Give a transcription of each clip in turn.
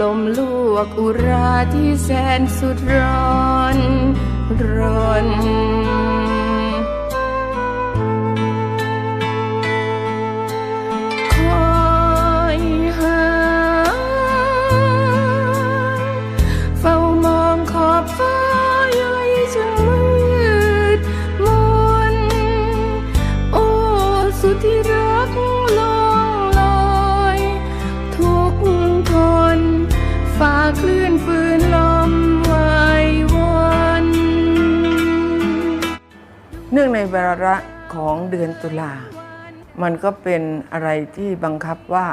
ลมลวกอุราที่แสนสุดร้อนร้อน ในวาระของเดือนตุลา มันก็เป็นอะไรที่บังคับว่า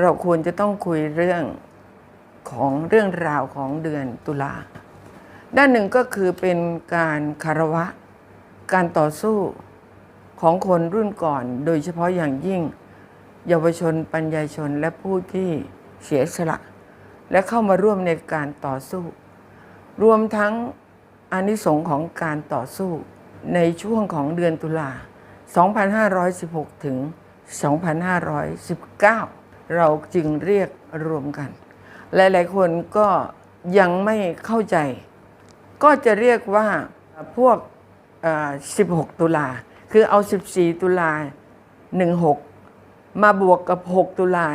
เราควรจะต้องคุยเรื่องของเรื่องราวของเดือนตุลา ด้านหนึ่งก็คือเป็นการคารวะ การต่อสู้ของคนรุ่นก่อน โดยเฉพาะอย่างยิ่ง เยาวชนปัญญาชนและผู้ที่เสียสละ และเข้ามาร่วมในการต่อสู้ รวมทั้งอานิสงส์ของการต่อสู้ ในช่วงของเดือนตุลา 2516 ถึง 2519 เราจึงเรียกรวมกัน หลาย ๆ คนก็ยังไม่เข้าใจ ก็จะเรียกว่าพวก 16 ตุลา คือเอา 14 ตุลา 16 มาบวกกับ 6 ตุลา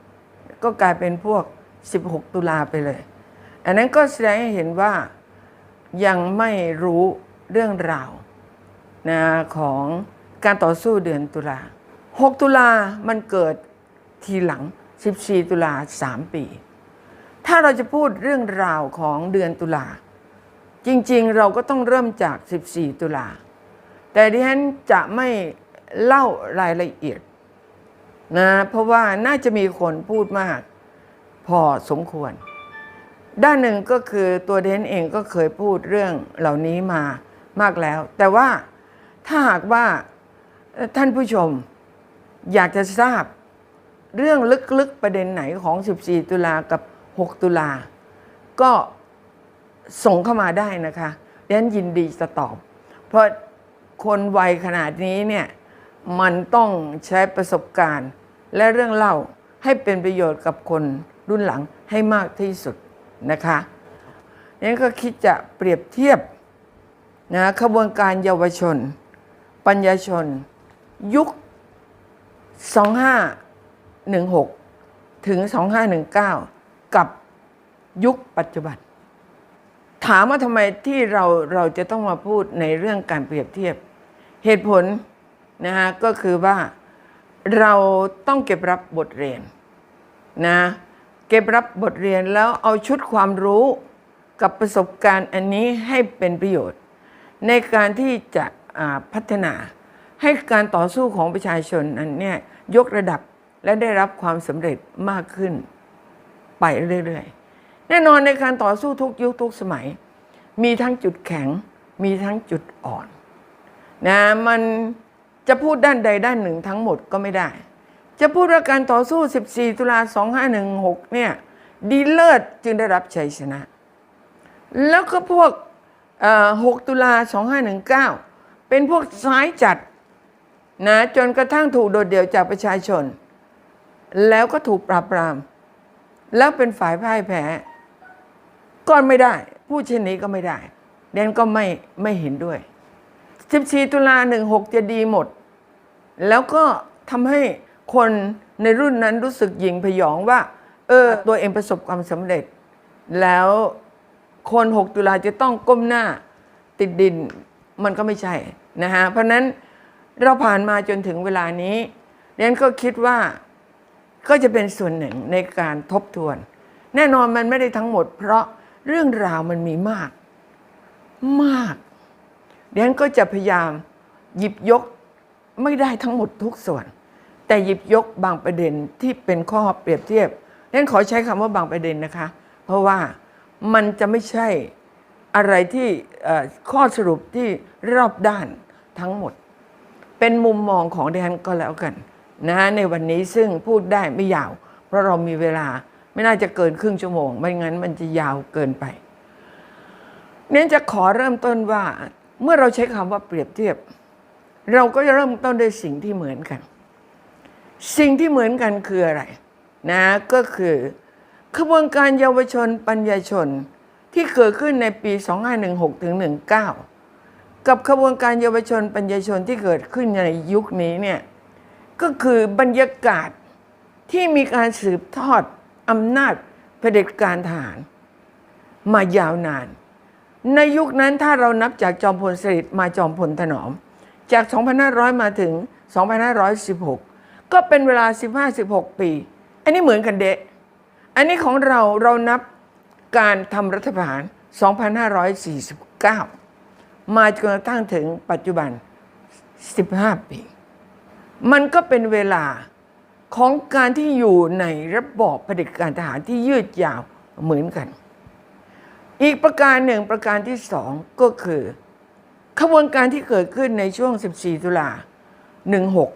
19 ก็กลายเป็นพวก 16 ตุลาไปเลย อันนั้นก็แสดงให้เห็นว่ายังไม่รู้ เรื่องราวนะของการต่อสู้เดือนตุลา 6 ตุลามันเกิดทีหลัง 14 ตุลา 3 ปี ถ้าเราจะพูดเรื่องราวของเดือนตุลา จริงๆ เราก็ต้องเริ่มจาก 14 ตุลา แต่ดิฉันจะไม่เล่ารายละเอียดนะเพราะว่าน่าจะมีคนพูดมากพอสมควร ด้านหนึ่งก็คือตัวเดนเองก็เคยพูดเรื่องเหล่านี้มา มากแล้ว แต่ว่าถ้าหากว่าท่านผู้ชมอยากจะทราบเรื่องลึกๆประเด็นไหนของ 14 ตุลากับ 6 ตุลา ก็ส่งเข้ามาได้นะคะเดนยินดีจะตอบ เพราะคนวัยขนาดนี้เนี่ยมันต้องใช้ประสบการณ์และเรื่องเล่าให้เป็นประโยชน์กับคนรุ่นหลังให้มากที่สุดนะคะนั้นก็คิดจะเปรียบเทียบ นะขบวนการเยาวชน ปัญญาชน ยุค 2516 ถึง 2519 กับยุคปัจจุบัน ถามว่าทำไมที่เราเราจะต้องมาพูดในเรื่องการเปรียบเทียบ เหตุผลนะฮะก็คือว่าเราต้องเก็บรับบทเรียนนะเก็บรับบทเรียนแล้วเอาชุดความรู้กับประสบการณ์อันนี้ให้เป็นประโยชน์ ในการที่จะพัฒนา ให้การต่อสู้ของประชาชนนั้นเนี่ยยกระดับและได้รับความสำเร็จมากขึ้นไปเรื่อยๆ แน่นอนในการต่อสู้ทุกยุคทุกสมัย มีทั้งจุดแข็ง มีทั้งจุดอ่อนนะมันจะพูดด้านใดด้านหนึ่งทั้งหมดก็ไม่ได้ จะพูดว่าการต่อสู้ 14 ตุลา 2516 เนี่ยดีเลิศจึงได้รับชัยชนะ แล้วก็พวก 6 ตุลา 2519 เป็นพวกซ้ายจัดนะจนกระทั่งถูกโดดเดี่ยวจากประชาชน แล้วก็ถูกปราบปราม แล้วเป็นฝ่ายพ่ายแพ้ก็ไม่ได้ ผู้เช่นนี้ก็ไม่ได้เดนก็ไม่ไม่เห็นด้วย 14 ตุลา 16 จะดีหมด แล้วก็ทำให้คนในรุ่นนั้นรู้สึกหยิงพยองว่า เออ ตัวเองประสบความสำเร็จ แล้ว คน 6 ตุลาจะต้องก้มหน้าติดดินมันก็ไม่ใช่นะฮะเพราะนั้นเราผ่านมาจนถึงเวลานี้เรนก็คิดว่าก็จะเป็นส่วนหนึ่งในการทบทวน แน่นอนมันไม่ได้ทั้งหมด เพราะเรื่องราวมันมีมาก มากเดนก็จะพยายามหยิบยกไม่ได้ทั้งหมดทุกส่วน แต่หยิบยกบางประเด็นที่เป็นข้อเปรียบเทียบเดนขอใช้คำว่าบางประเด็นนะคะ เพราะว่า มันจะไม่ใช่อะไรที่ข้อสรุปที่รอบด้านทั้งหมด เป็นมุมมองของดิฉันก็แล้วกันนะฮะในวันนี้ซึ่งพูดได้ไม่ยาว เพราะเรามีเวลาไม่น่าจะเกินครึ่งชั่วโมง ไม่งั้นมันจะยาวเกินไปเน้นจะขอเริ่มต้นว่า เมื่อเราใช้คำว่าเปรียบเทียบ เราก็จะเริ่มต้นด้วยสิ่งที่เหมือนกัน สิ่งที่เหมือนกันคืออะไร นะก็คือ ขบวนการเยาวชนปัญญาชนที่เกิดขึ้นในปี 2516ถึง19 กับขบวนการเยาวชนปัญญาชนที่เกิดขึ้นในยุคนี้เนี่ยก็คือบรรยากาศที่มีการสืบทอดอำนาจเผด็จการทหาร มายาวนาน ในยุคนั้นถ้าเรานับจากจอมพลสฤษดิ์มาจอมพลถนอม จาก 2500 มาถึง 2516 ก็เป็นเวลา 15-16 ปี อันนี้เหมือนกันเดะ อันนี้ของเราเรานับการทำรัฐประหาร 2549 มาจนกระทั่งถึงปัจจุบัน 15 ปี มันก็เป็นเวลาของการที่อยู่ในระบอบเผด็จการทหารที่ยืดยาวเหมือนกัน อีกประการหนึ่งประการที่สองก็คือขบวนการที่เกิดขึ้นในช่วง 14 ตุลา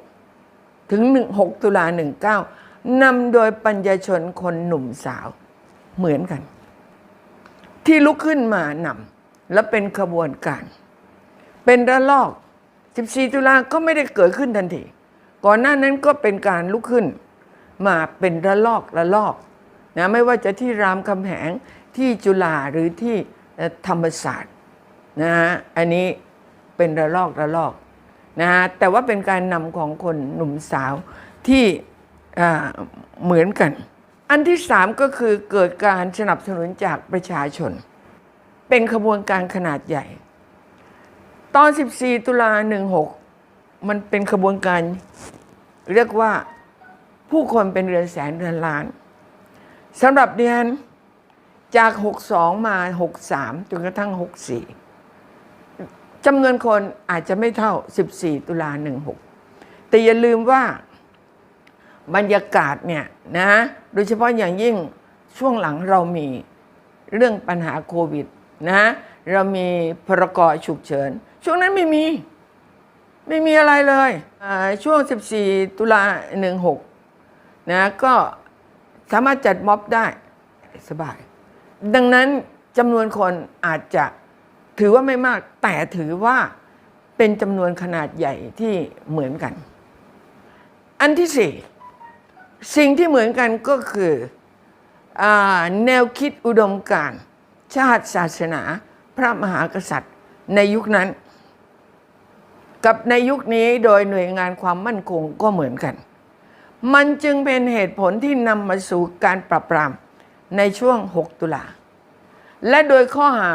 16 ถึง 16 ตุลา 19 นำโดยปัญญชนคนหนุ่มสาวเหมือนกัน ที่ลุกขึ้นมานำและเป็นขบวนการ เป็นระลอก 14 ตุลาก็ไม่ได้เกิดขึ้นทันทีก่อนหน้านั้นก็เป็นการลุกขึ้น มาเป็นระลอกระลอกนะไม่ว่าจะที่รามคำแหงที่จุฬาหรือที่ธรรมศาสตร์นะฮะอันนี้เป็นระลอกระลอกนะฮะแต่ว่าเป็นการนำของคนหนุ่มสาวที่ เหมือนกัน อันที่สามก็คือเกิดการสนับสนุนจากประชาชน เป็นขบวนการขนาดใหญ่ ตอน 14 ตุลา 16 มันเป็นขบวนการเรียกว่าผู้คนเป็นเรือนแสนเรือนล้านสำหรับเดือนจาก 62 มา 63 จนกระทั่ง 64จำนวนคนอาจจะไม่เท่า 14 ตุลา 16 แต่อย่าลืมว่า บรรยากาศเนี่ยนะโดยเฉพาะอย่างยิ่งช่วงหลังเรามีเรื่องปัญหาโควิดนะเรามีพรกฉุกเฉิน ช่วงนั้นไม่มี ไม่มีอะไรเลยอ่าช่วง 14 ตุลา16นะก็สามารถจัดม็อบได้สบาย ดังนั้นจำนวนคนอาจจะถือว่าไม่มาก แต่ถือว่าเป็นจำนวนขนาดใหญ่ที่เหมือนกัน อันที่สี่ สิ่งที่เหมือนกันก็คืออแนวคิดอุดมการชาติศาสนา พระมหากษัตริย์ในยุคนั้น กับในยุคนี้โดยหน่วยงานความมั่นคงก็เหมือนกัน มันจึงเป็นเหตุผลที่นำมาสู่การปราบปรามในช่วง 6 ตุลาและโดยข้อหา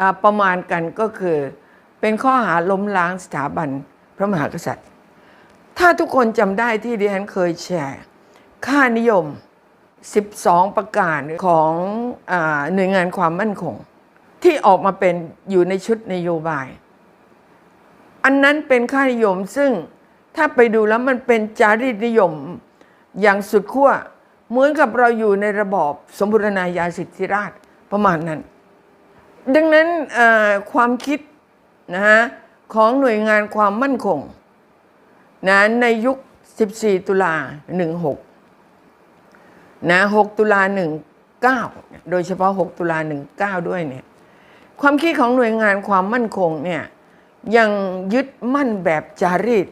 อ่าประมาณกันก็คือ เป็นข้อหาล้มล้างสถาบันพระมหากษัตริย์ ถ้าทุกคนจำได้ที่ดิฉันเคยแชร์ ค่านิยม 12 ประการของอหน่วยงานความมั่นคง ที่ออกมาเป็นอยู่ในชุดนโยบาย อันนั้นเป็นค่านิยมซึ่งถ้าไปดูแล้วมันเป็นจารีตนิยมอย่างสุดขั้วเหมือนกับเราอยู่ในระบอบสมบูรณาญาสิทธิราชประมาณนั้น ดังนั้นความคิดนะฮะของหน่วยงานความมั่นคง นะในยุค 14 ตุลา 16 นะ 6 ตุลา 19 โดยเฉพาะ 6 ตุลา 19 ด้วยเนี่ย ความคิดของหน่วยงานความมั่นคงเนี่ย ยังยึดมั่นแบบจารีต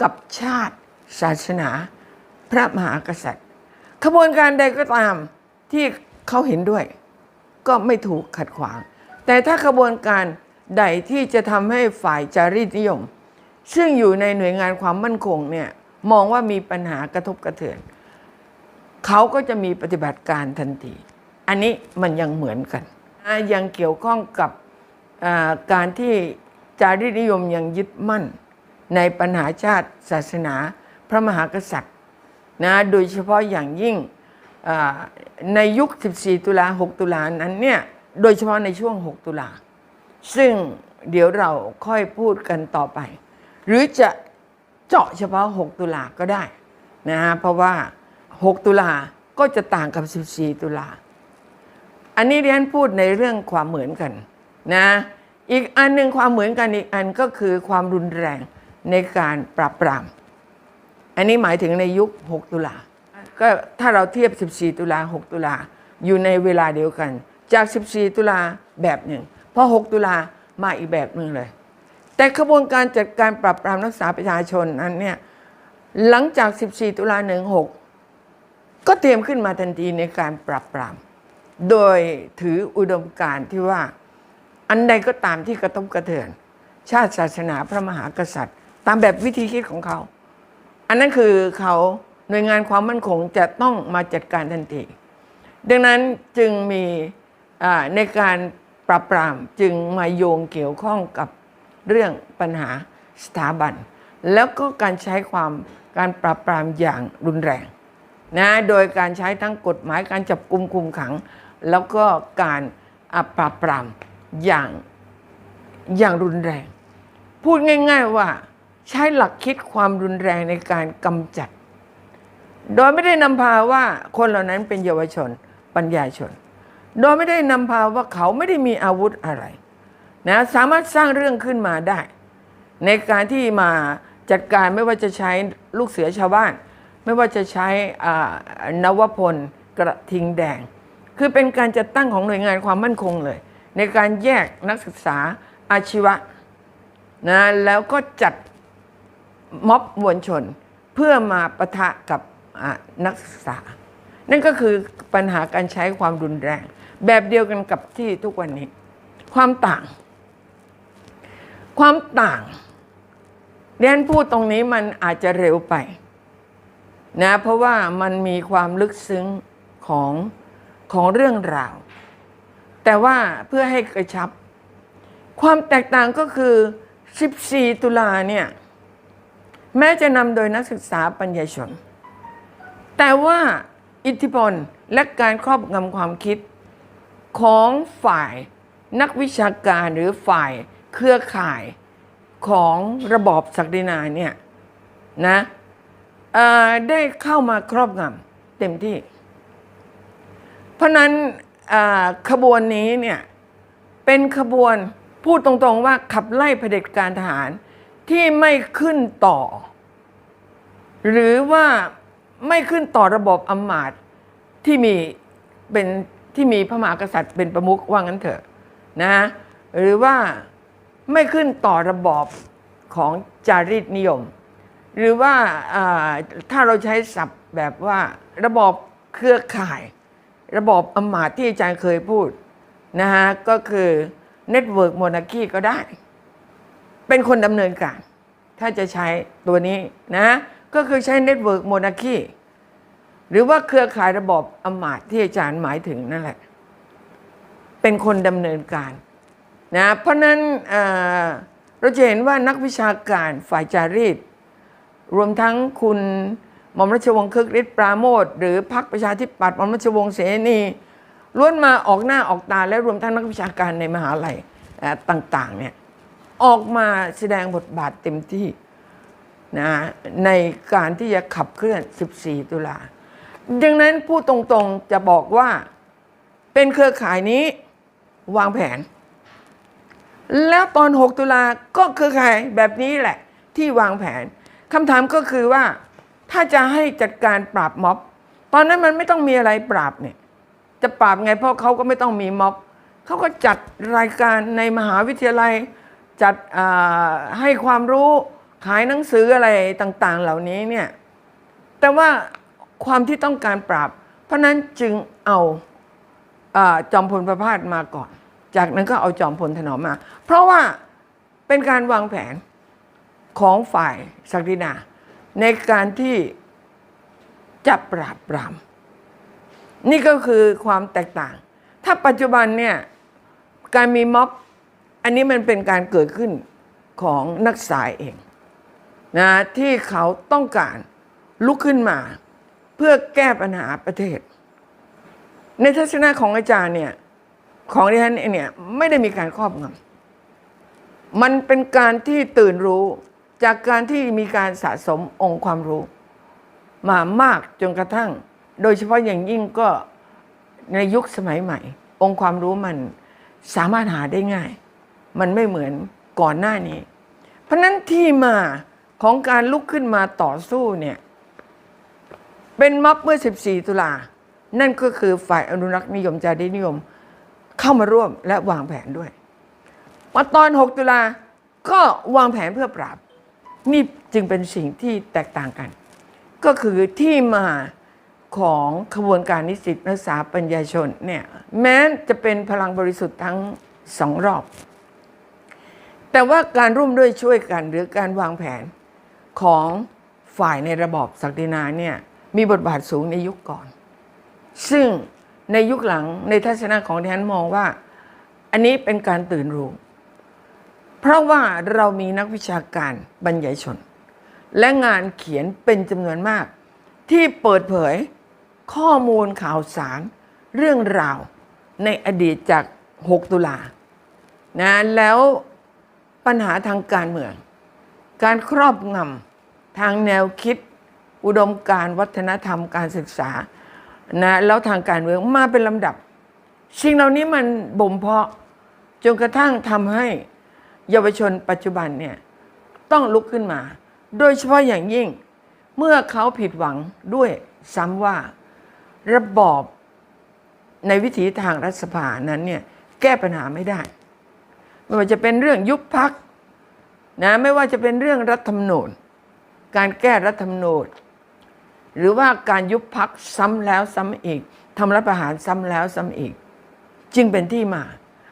กับชาติ ศาสนา พระมหากษัตริย์ ขบวนการใดก็ตามที่เขาเห็นด้วย ก็ไม่ถูกขัดขวาง แต่ถ้าขบวนการใดที่จะทำให้ฝ่ายจารีตนิยม ซึ่งอยู่ในหน่วยงานความมั่นคงเนี่ยมองว่ามีปัญหากระทบกระเทือน เขาก็จะมีปฏิบัติการทันที อันนี้มันยังเหมือนกัน ยังเกี่ยวข้องกับการที่จารีตนิยมยังยึดมั่น ในปัญหาชาติศาสนา พระมหากษัตริย์นะโดยเฉพาะอย่างยิ่งในยุค 14 ตุลา 6 ตุลานั้นเนี่ยโดยเฉพาะในช่วง 6 ตุลา ซึ่งเดี๋ยวเราค่อยพูดกันต่อไป หรือจะเจาะเฉพาะ 6 ตุลาก็ได้นะฮะเพราะว่า 6 ตุลาก็จะต่างกับ 14 ตุลา อันนี้เรียนพูดในเรื่องความเหมือนกันนะอีกอันหนึ่งความเหมือนกันอีกอันก็คือความรุนแรงในการปราบปราม อันนี้หมายถึงในยุค 6 ตุลา ก็ถ้าเราเทียบ 14 ตุลา 6 ตุลา อยู่ในเวลาเดียวกัน จาก 14 ตุลาแบบหนึ่งพอ 6 ตุลามาอีกแบบหนึ่งเลย แต่ขบวนการจัดการปราบปรามรักษาประชาชนนั้นเนี่ยหลังจาก 14 ตุลา16 ก็เตรียมขึ้นมาทันทีในการปราบปราม โดยถืออุดมการณ์ที่ว่าอันใดก็ตามที่กระทบกระเทือน ชาติศาสนาพระมหากษัตริย์ ตามแบบวิธีคิดของเขา อันนั้นคือเขาหน่วยงานความมั่นคงจะต้องมาจัดการทันที ดังนั้นจึงมีในการปราบปรามจึงมาโยงเกี่ยวข้องกับ เรื่องปัญหาสถาบัน แล้วก็การใช้ความการปราบปรามอย่างรุนแรงนะโดยการใช้ทั้งกฎหมายการจับกลุ่มคุมขัง แล้วก็การอะปราบปรามอย่างอย่างรุนแรง พูดง่าย ๆว่าใช้หลักคิดความรุนแรงในการกำจัด โดยไม่ได้นำพาว่าคนเหล่านั้นเป็นเยาวชนปัญญาชน โดยไม่ได้นำพาว่าเขาไม่ได้มีอาวุธอะไร นะสามารถสร้างเรื่องขึ้นมาได้ ในการที่มาจัดการไม่ว่าจะใช้ลูกเสือชาวบ้าน ไม่ว่าจะใช้อ่านวพลกระทิงแดง คือเป็นการจัดตั้งของหน่วยงานความมั่นคงเลย ในการแยกนักศึกษาอาชีวะนะแล้วก็จัดม็อบมวลชนเพื่อมาปะทะกับนักศึกษา นั่นก็คือปัญหาการใช้ความรุนแรง แบบเดียวกันกับที่ทุกวันนี้ ความต่าง ความต่างเรียนพูดตรงนี้มันอาจจะเร็วไปนะเพราะว่ามันมีความลึกซึ้งของของเรื่องราว แต่ว่าเพื่อให้กระชับ ความแตกต่างก็คือ 14 ตุลาเนี่ย แม้จะนำโดยนักศึกษาปัญญาชน แต่ว่าอิทธิพลและการครอบงำความคิดของฝ่ายนักวิชาการหรือฝ่าย เครือข่ายของระบอบศักดินาเนี่ยนะได้เข้ามาครอบงำเต็มที่ เพราะนั้นขบวนนี้เนี่ยเป็นขบวนพูดตรงๆว่าขับไล่เผด็จการทหารที่ไม่ขึ้นต่อ หรือว่าไม่ขึ้นต่อระบบอำมาตย์ที่มีเป็นที่มีพระมหากษัตริย์เป็นประมุขว่างั้นเถอะนะหรือว่า ไม่ขึ้นต่อระบอบของจารีตนิยม หรือว่าถ้าเราใช้ศัพท์แบบว่าระบอบเครือข่าย ระบอบอำมาตย์ที่อาจารย์เคยพูดนะฮะก็คือเน็ตเวิร์กโมนาคีก็ได้ เป็นคนดำเนินการ ถ้าจะใช้ตัวนี้นะก็คือใช้เน็ตเวิร์กโมนาคีหรือว่าเครือข่ายระบอบอำมาตย์ที่อาจารย์หมายถึงนั่นแหละ เป็นคนดำเนินการ นะเพราะนั้นเเราจะเห็นว่านักวิชาการฝ่ายจารีต รวมทั้งคุณหม่อมราชวงศ์คึกฤทธิ์ปราโมทหรือพรรคประชาธิปัตย์หม่อมราชวงศ์เสนีล้วนมาออกหน้าออกตาและรวมทั้งนักวิชาการในมหาลัยต่างๆเนี่ยออกมาแสดงบทบาทเต็มที่นะในการที่จะขับเคลื่อน 14 ตุลา ดังนั้นพูดตรงๆจะบอกว่าเป็นเครือข่ายนี้วางแผน แล้วตอน 6 ตุลาก็คือข่ายแบบนี้แหละ ที่วางแผนคำถามก็คือว่า ถ้าจะให้จัดการปราบม็อบ ตอนนั้นมันไม่ต้องมีอะไรปราบเนี่ย จะปราบไงเพราะเขาก็ไม่ต้องมีม็อบเขาก็จัดรายการในมหาวิทยาลัยจัดให้ความรู้ขายหนังสืออะไรต่างๆ เหล่านี้เนี่ย แต่ว่าความที่ต้องการปราบ เพราะนั้นจึงเอาอาจอมพลประพาสมาก่อน จากนั้นก็เอาจอมพลถนอมมา เพราะว่าเป็นการวางแผนของฝ่ายศักดินา ในการที่จะปราบปราม นี่ก็คือความแตกต่าง ถ้าปัจจุบันเนี่ยการมีม็อบ อันนี้มันเป็นการเกิดขึ้นของนักศึกษาเองนะที่เขาต้องการลุกขึ้นมา เพื่อแก้ปัญหาประเทศ ในทัศนะของอาจารย์เนี่ย ของดิฉันเองเนี่ยไม่ได้มีการครอบงำมันเป็นการที่ตื่นรู้จากการที่มีการสะสมองค์ความรู้ มามากจนกระทั่ง โดยเฉพาะอย่างยิ่งก็ในยุคสมัยใหม่ องค์ความรู้มันสามารถหาได้ง่าย มันไม่เหมือนก่อนหน้านี้ เพราะนั้นที่มาของการลุกขึ้นมาต่อสู้เนี่ยเป็นม็อบเมื่อ 14 ตุลา นั่นก็คือฝ่ายอนุรักษ์นิยมจารีนิยม เข้ามาร่วมและวางแผนด้วยพอตอน 6 ตุลาก็วางแผนเพื่อปราบ นี่จึงเป็นสิ่งที่แตกต่างกัน ก็คือที่มาของขบวนการนิสิตนักศึกษาปัญญาชนเนี่ยแม้จะเป็นพลังบริสุทธิ์ทั้งสองรอบ แต่ว่าการร่วมด้วยช่วยกันหรือการวางแผนของฝ่ายในระบอบศักดินาเนี่ยมีบทบาทสูงในยุคก่อน ซึ่ง ในยุคหลังในทัศนะของดิฉันมองว่า อันนี้เป็นการตื่นรู้ เพราะว่าเรามีนักวิชาการบรรยายชน และงานเขียนเป็นจำนวนมาก ที่เปิดเผยข้อมูลข่าวสาร เรื่องราวในอดีตจาก 6 ตุลานะแล้วปัญหาทางการเมือง การครอบงำทางแนวคิด อุดมการวัฒนธรรมการศึกษา นะแล้วทางการเมืองมาเป็นลำดับ สิ่งเหล่านี้มันบ่มเพาะจนกระทั่งทำให้เยาวชนปัจจุบันเนี่ยต้องลุกขึ้นมา โดยเฉพาะอย่างยิ่งเมื่อเขาผิดหวังด้วยซ้ำว่าระบอบในวิถีทางรัฐสภานั้นเนี่ยแก้ปัญหาไม่ได้ ไม่ว่าจะเป็นเรื่องยุบพักนะไม่ว่าจะเป็นเรื่องรัฐธรรมนูญการแก้รัฐธรรมนูญ หรือว่าการยุบพักซ้ำแล้วซ้ำอีกทำรัฐประหารซ้ำแล้วซ้ำอีก จึงเป็นที่มา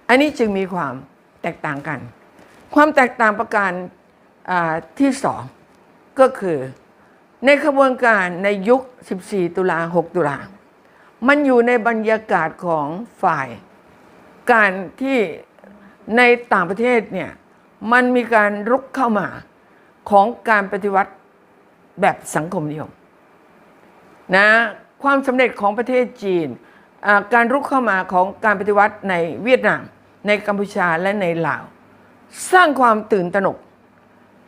อันนี้จึงมีความแตกต่างกัน ความแตกต่างประการที่สองก็คือในขบวนการในยุค 14 ตุลา 6 ตุลา มันอยู่ในบรรยากาศของฝ่ายการที่ในต่างประเทศเนี่ยมันมีการรุกเข้ามาของการปฏิวัติแบบสังคมนิยม นะความสำเร็จของประเทศจีน การรุกเข้ามาของการปฏิวัติในเวียดนาม ในกัมพูชาและในลาว สร้างความตื่นตระหนก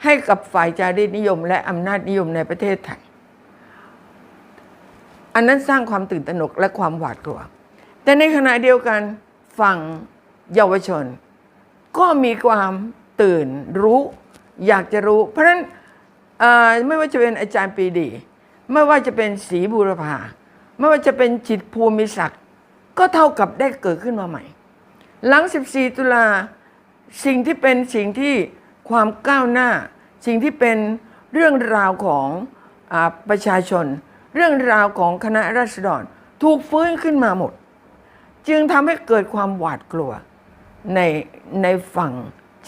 ให้กับฝ่ายจารีตนิยม และอำนาจนิยมในประเทศไทย อันนั้นสร้างความตื่นตระหนกและความหวาดกลัว แต่ในขณะเดียวกันฝั่งเยาวชน ก็มีความตื่นรู้ อยากจะรู้ เพราะฉะนั้นไม่ว่าจะเป็นอาจารย์ปีดี ไม่ว่าจะเป็นศรีบูรพาไม่ว่าจะเป็นจิตภูมิศักดิ์ก็เท่ากับได้เกิดขึ้นมาใหม่ หลัง 14 ตุลาสิ่งที่เป็นสิ่งที่ความก้าวหน้า สิ่งที่เป็นเรื่องราวของอประชาชน เรื่องราวของคณะราษฎรถูกฟื้นขึ้นมาหมด จึงทำให้เกิดความหวาดกลัวในในฝั่ง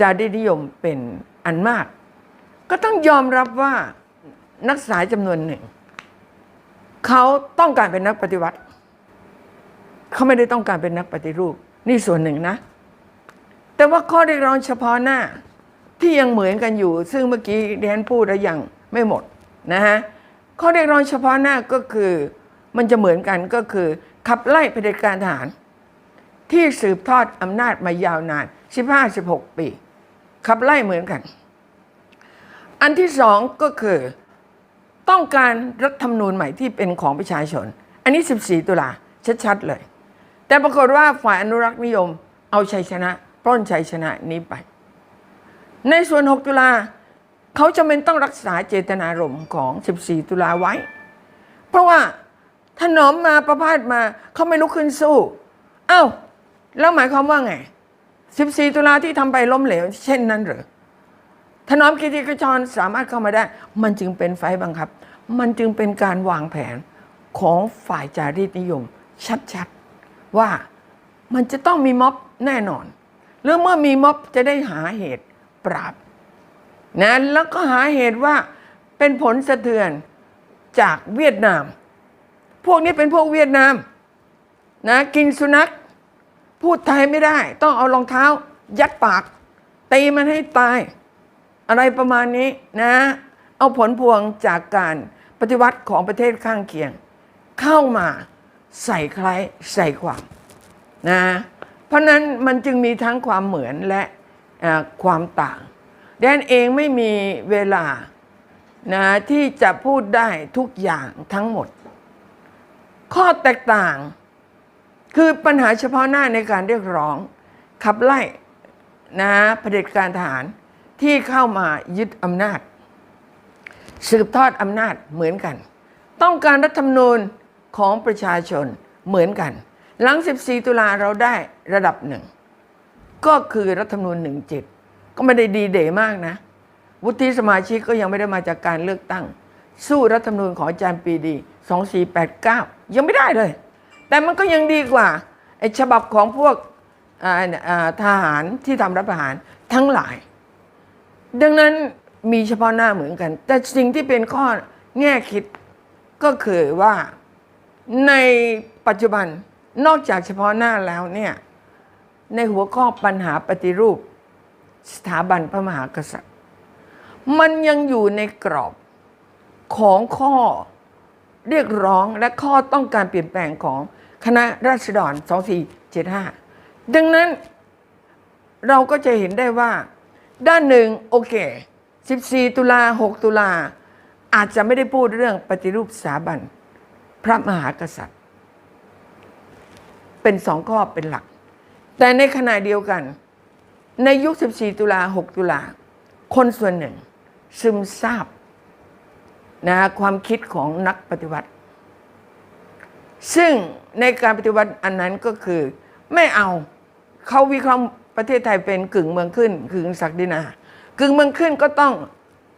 จารีนิยมเป็นอันมาก ก็ต้องยอมรับว่านักศึกษาจำนวนหนึ่ง เขาต้องการเป็นนักปฏิวัติ เขาไม่ได้ต้องการเป็นนักปฏิรูป นี่ส่วนหนึ่งนะ แต่ว่าข้อเรียกร้องเฉพาะหน้าที่ยังเหมือนกันอยู่ ซึ่งเมื่อกี้เดนพูดแล้วยังไม่หมดนะฮะข้อเรียกร้องเฉพาะหน้าก็คือ มันจะเหมือนกันก็คือ ขับไล่เผด็จการทหาร ที่สืบทอดอำนาจมายาวนาน 15-16 ปี ขับไล่เหมือนกัน อันที่สองก็คือ ต้องการรัฐธรรมนูญใหม่ที่เป็นของประชาชน อันนี้ 14 ตุลาชัดๆเลย แต่ปรากฏว่าฝ่ายอนุรักษ์นิยมเอาชัยชนะปล้นชัยชนะนี้ไป ในส่วน 6 ตุลาเขาจะเป็นต้องรักษาเจตนารมณ์ของ 14 ตุลาไว้ เพราะว่าถนอมมาประพาสมาเขาไม่ลุกขึ้นสู้ เอ้า แล้วหมายความว่าไง 14 ตุลาที่ทำไปล้มเหลว เช่นนั้นหรือ ถนอมกิติกชรสามารถเข้ามาได้ มันจึงเป็นไฟบังคับ มันจึงเป็นการวางแผนของฝ่ายจารีตนิยม ชัดๆ ว่ามันจะต้องมีม็อบแน่นอนหรือเมื่อมีม็อบจะได้หาเหตุปราบนะแล้วก็หาเหตุว่าเป็นผลสะเทือนจากเวียดนาม พวกนี้เป็นพวกเวียดนามนะกินสุนัข พูดไทยไม่ได้ ต้องเอารองเท้า ยัดปากตีมันให้ตาย อะไรประมาณนี้นะ เอาผลพวงจากการปฏิวัติของประเทศข้างเคียง เข้ามาใส่คล้ายใส่ความนะเพราะนั้นมันจึงมีทั้งความเหมือนและความต่าง แดนเองไม่มีเวลานะที่จะพูดได้ทุกอย่างทั้งหมด ข้อแตกต่างคือปัญหาเฉพาะหน้าในการเรียกร้อง ขับไล่นะเผด็จการทหาร ที่เข้ามายึดอำนาจ สืบทอดอำนาจเหมือนกัน ต้องการรัฐธรรมนูญของประชาชนเหมือนกัน หลัง 14 ตุลาเราได้ระดับหนึ่ง ก็คือรัฐธรรมนูญ17 ก็ไม่ได้ดีเดย์มากนะ วุฒิสมาชิกก็ยังไม่ได้มาจากการเลือกตั้ง สู้รัฐธรรมนูญของอาจารย์ปีดี 2489 ยังไม่ได้เลย แต่มันก็ยังดีกว่าไอ้ฉบับของพวกทหารที่ทำรัฐประหารทั้งหลาย ดังนั้นมีเฉพาะหน้าเหมือนกัน แต่สิ่งที่เป็นข้อแง่คิดก็คือว่าในปัจจุบันนอกจากเฉพาะหน้าแล้วเนี่ยในหัวข้อปัญหาปฏิรูป สถาบันพระมหากษัตริย์ มันยังอยู่ในกรอบของข้อเรียกร้องและข้อต้องการเปลี่ยนแปลงของคณะราษฎร 2475 ดังนั้นเราก็จะเห็นได้ว่า ด้านหนึ่งโอเค 14 ตุลา 6 ตุลา อาจจะไม่ได้พูดเรื่องปฏิรูปสถาบัน พระมหากษัตริย์ เป็นสองข้อเป็นหลัก แต่ในขณะเดียวกัน ในยุค 14 ตุลา 6 ตุลา คนส่วนหนึ่ง ซึมซาบนะความคิดของนักปฏิวัติ ซึ่งในการปฏิวัติอันนั้นก็คือ ไม่เอาเขาวิเคราะห์ประเทศไทยเป็นกึ่งเมืองขึ้นกึ่งศักดินา กึ่งเมืองขึ้นก็ต้อง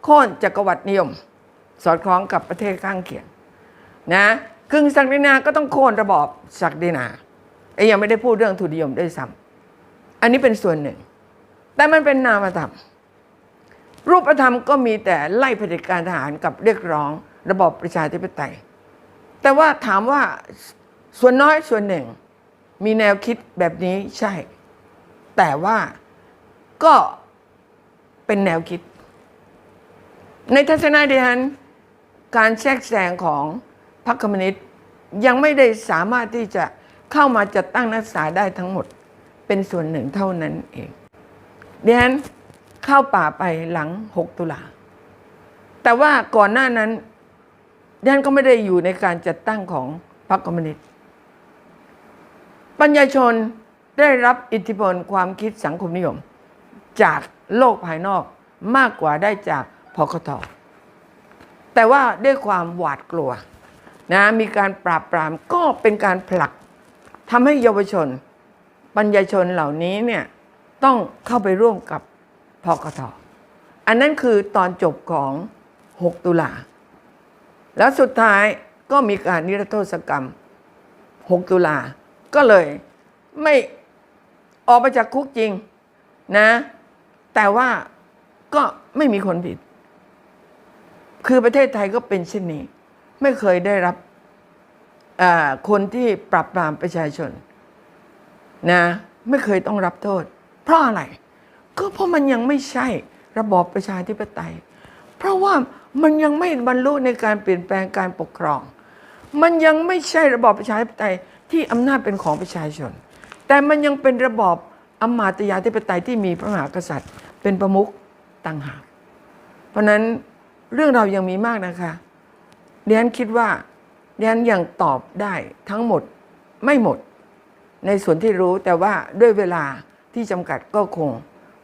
โค่นจักรวรรดินิยม สอดคล้องกับประเทศข้างเคียงนะกึ่งศักดินาก็ต้องโค่นระบอบศักดินาไอ้ยังไม่ได้พูดเรื่องทุนนิยมด้วยซ้ำอันนี้เป็นส่วนหนึ่ง แต่มันเป็นนามธรรม รูปธรรมก็มีแต่ไล่เผด็จการทหารกับเรียกร้อง ระบอบประชาธิปไตย แต่ว่าถามว่าส่วนน้อยส่วนหนึ่ง มีแนวคิดแบบนี้ใช่ แต่ว่าก็เป็นแนวคิด ในทัศนะดิฉันการแทรกแซงของพรรคคอมมิวนิสต์ยังไม่ได้สามารถที่จะเข้ามาจัดตั้งนักศึกษาได้ทั้งหมด เป็นส่วนหนึ่งเท่านั้นเองดิฉันเข้าป่าไปหลัง 6 ตุลา แต่ว่าก่อนหน้านั้นดิฉันก็ไม่ได้อยู่ในการจัดตั้งของพรรคคอมมิวนิสต์ปัญญาชน ได้รับอิทธิพลความคิดสังคมนิยม จากโลกภายนอกมากกว่าได้จากพคทแต่ว่าด้วยความหวาดกลัวนะมีการปราบปรามก็เป็นการผลักทำให้เยาวชน ปัญญาชนเหล่านี้เนี่ยต้องเข้าไปร่วมกับพคทอันนั้นคือตอนจบของ 6 ตุลา แล้วสุดท้ายก็มีการนิรโทษกรรม 6 ตุลา ก็เลยไม่ ออกมาจากคุกจริงนะ แต่ว่าก็ไม่มีคนผิด คือประเทศไทยก็เป็นเช่นนี้ ไม่เคยได้รับคนที่ปรับปรามประชาชน นะ ไม่เคยต้องรับโทษ เพราะอะไร ก็เพราะมันยังไม่ใช่ระบอบประชาธิปไตย เพราะว่ามันยังไม่บรรลุในการเปลี่ยนแปลงการปกครอง มันยังไม่ใช่ระบอบประชาธิปไตยที่อำนาจเป็นของประชาชน แต่มันยังเป็นระบอบอำมาตยาธิปไตยที่มีพระมหากษัตริย์ เป็นประมุขต่างหาก เพราะฉะนั้นเรื่องเรายังมีมากนะคะเดียนคิดว่าเดียนยังตอบได้ทั้งหมดไม่หมด ในส่วนที่รู้แต่ว่าด้วยเวลาที่จำกัดก็คง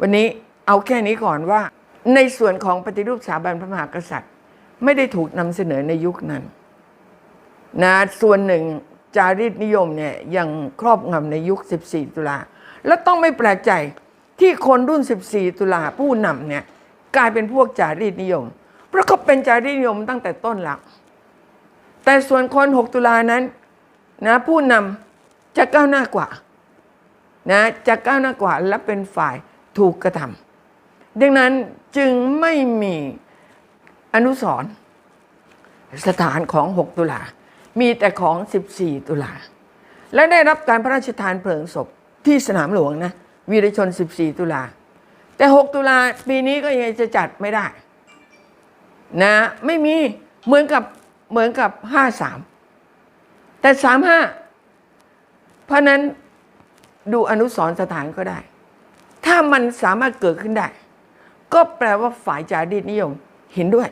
วันนี้เอาแค่นี้ก่อนว่า ในส่วนของปฏิรูปสถาบันพระมหากษัตริย์ ไม่ได้ถูกนำเสนอในยุคนั้นนะส่วนหนึ่ง จารีตนิยมเนี่ยยังครอบงำในยุค 14 ตุลา แล้วต้องไม่แปลกใจที่คนรุ่น 14 ตุลาผู้นำเนี่ยกลายเป็นพวกจารีตนิยม เพราะเขาเป็นจารีตนิยมตั้งแต่ต้นหลัก แต่ส่วนคน 6 ตุลานั้นนะผู้นำจะก้าวหน้ากว่านะจะก้าวหน้ากว่าและเป็นฝ่ายถูกกระทำดังนั้นจึงไม่มีอนุสรณ์สถานของ 6 ตุลา มีแต่ของ 14 ตุลา และได้รับการพระราชทานเพลิงศพที่สนามหลวงนะวีรชน 14 ตุลา แต่ 6 ตุลาปีนี้ก็ยังจะจัดไม่ได้ นะไม่มีเหมือนกับเหมือนกับ 53 แต่ 35 เพราะนั้นดูอนุสรสถานก็ได้ ถ้ามันสามารถเกิดขึ้นได้ ก็แปลว่าฝ่ายจารีตนิยมเห็นด้วย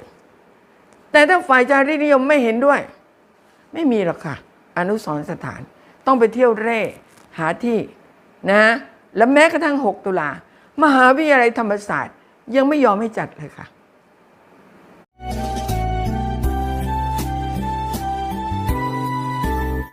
แต่ถ้าฝ่ายจารีตนิยมไม่เห็นด้วย ไม่มีหรอกค่ะ อนุสรสถาน ต้องไปเที่ยวเร่หาที่นะและแม้กระทั่ง 6 ตุลามหาวิทยาลัยธรรมศาสตร์ ยังไม่ยอมให้จัดเลยค่ะ